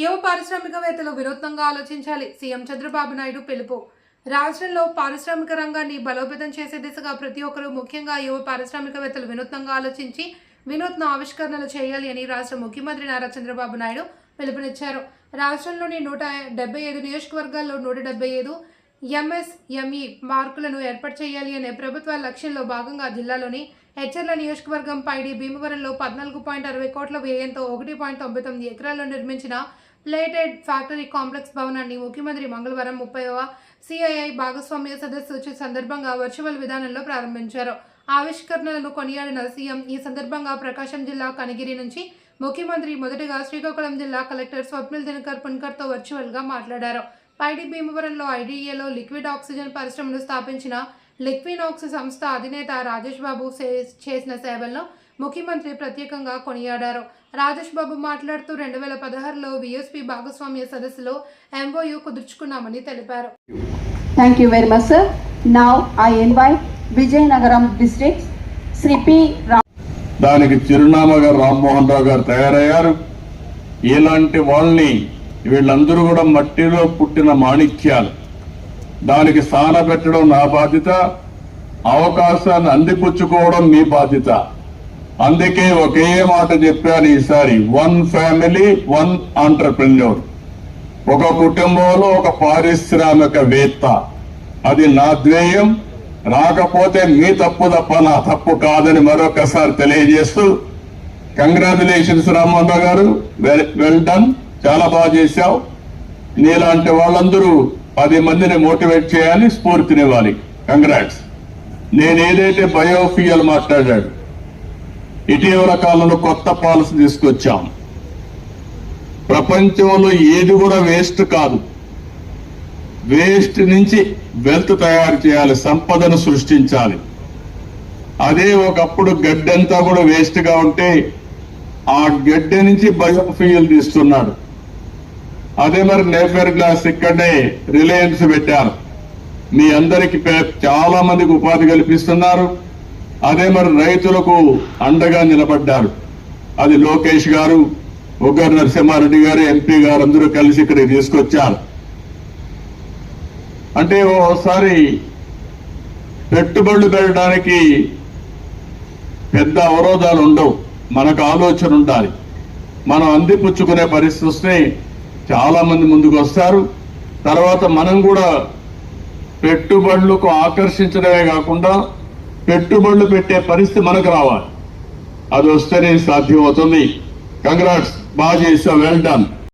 యువ పారిశ్రామికవేత్తలు వినూత్నంగా ఆలోచించాలి? సీఎం చంద్రబాబు నాయుడు పిలుపు. రాష్ట్రంలో పారిశ్రామిక రంగాన్ని బలోపేతం చేసే దిశగా ప్రతి ఒక్కరూ ముఖ్యంగా యువ పారిశ్రామికవేత్తలు వినూత్నంగా ఆలోచించి వినూత్న ఆవిష్కరణలు చేయాలి అని రాష్ట్ర ముఖ్యమంత్రి నారా చంద్రబాబు నాయుడు పిలుపునిచ్చారు. రాష్ట్రంలోని నూట డెబ్బై ఐదు నియోజకవర్గాల్లో నూట డెబ్బై ఐదు ఎంఎస్ఎంఈ మార్కులను ఏర్పాటు చేయాలి అనే ప్రభుత్వ లక్ష్యంలో భాగంగా జిల్లాలోని హెచ్ఎర్ల నియోజకవర్గం పైడి భీమవరంలో పద్నాలుగు పాయింట్ అరవై కోట్ల వ్యయంతో ఒకటి పాయింట్ తొంభై తొమ్మిది ఎకరాల్లో నిర్మించిన ప్లేటెడ్ ఫ్యాక్టరీ కాంప్లెక్స్ భవనాన్ని ముఖ్యమంత్రి మంగళవారం ముప్పైవ సిఐఐ భాగస్వామ్య సదస్సు సందర్భంగా వర్చువల్ విధానంలో ప్రారంభించారు. ఆవిష్కరణలను కొనియాడిన సీఎం ఈ సందర్భంగా ప్రకాశం జిల్లా కనిగిరి నుంచి ముఖ్యమంత్రి మొదటగా శ్రీకాకుళం జిల్లా కలెక్టర్ స్వప్నిల్ దినకర్ పున్కర్తో వర్చువల్గా మాట్లాడారు. పైడి భీమవరంలో ఐడీఏలో లిక్విడ్ ఆక్సిజన్ పరిశ్రమను స్థాపించిన లిక్వినాక్స్ సంస్థ అధినేత రాజేష్ బాబు చేసిన సేవలను ముఖ్యమంత్రి ప్రత్యేకంగా కొనియాడారు రాజేష్ బాబు మాట్లాడుతూ రెండు వేల పదహారులో విఎస్పీ భాగస్వామ్య సదస్సులో ఎంఓయూ కుదుర్చుకున్నామని తెలిపారు you very much, sir. Now I invite Vijayanagaram district, Sri P. Ram. దానికి చిరునామాగా రామ్మోహన్ రావు గారు తయారయ్యారు ఇలాంటి వాళ్ళని వీళ్ళందరూ కూడా మట్టిలో పుట్టిన మాణిక్యాలు దానికి పెట్టడం నా బాధ్యత అవకాశాన్ని అందిపుచ్చుకోవడం మీ బాధ్యత అందుకే ఒకే మాట చెప్పాను ఈసారి. వన్ ఫ్యామిలీ వన్ ఆంటర్ప్రెన్యూర్ ఒక కుటుంబంలో ఒక పారిశ్రామికవేత్త. అది నా ధ్యేయం. రాకపోతే మీ తప్పు తప్ప నా తప్పు కాదని మరొకసారి తెలియజేస్తూ కంగ్రాచులేషన్స్ రామ్మోహన్ గారు. వెల్ డన్ చాలా బాగా చేశావు. నీలాంటి వాళ్ళందరూ పది మందిని మోటివేట్ చేయాలి స్ఫూర్తినివ్వాలి. కంగ్రాట్స్ నేను ఏదైతే బయోఫియల్ మాట్లాడాడు ఇటీవల కాలంలో కొత్త పాలసీ తీసుకొచ్చాం. ప్రపంచంలో ఏది కూడా వేస్ట్ కాదు. వేస్ట్ నుంచి వెల్త్ తయారు చేయాలి సంపదను సృష్టించాలి. అదే ఒకప్పుడు గడ్డంతా కూడా వేస్ట్గా ఉంటే ఆ గడ్డి నుంచి బయోఫ్యూయల్ తీస్తున్నాడు. అదే మరి నేఫర్ గ్లాస్ ఇక్కడనే రిలయన్స్ పెట్టారు. మీ అందరికి పే- చాలా మందికి ఉపాధి కల్పిస్తున్నారు. అదే మరి రైతులకు అండగా నిలబడ్డారు. అది లోకేష్ గారు ఉగ్గర్ నరసింహారెడ్డి గారు ఎంపీ గారు అందరూ కలిసి ఇక్కడికి తీసుకొచ్చారు. అంటే ఓసారి పెట్టుబడులు పెట్టడానికి పెద్ద అవరోధాలు ఉండవు. మనకు ఆలోచన ఉండాలి. మనం అందిపుచ్చుకునే పరిస్థితి వస్తే చాలామంది ముందుకు వస్తారు. తర్వాత మనం కూడా పెట్టుబడులకు ఆకర్షించడమే కాకుండా పెట్టుబడులు పెట్టే పరిస్థితి మనకు రావాలి. అది వస్తేనే సాధ్యం అవుతుంది కంగ్రాట్స్ బాగా చేసావు. Well done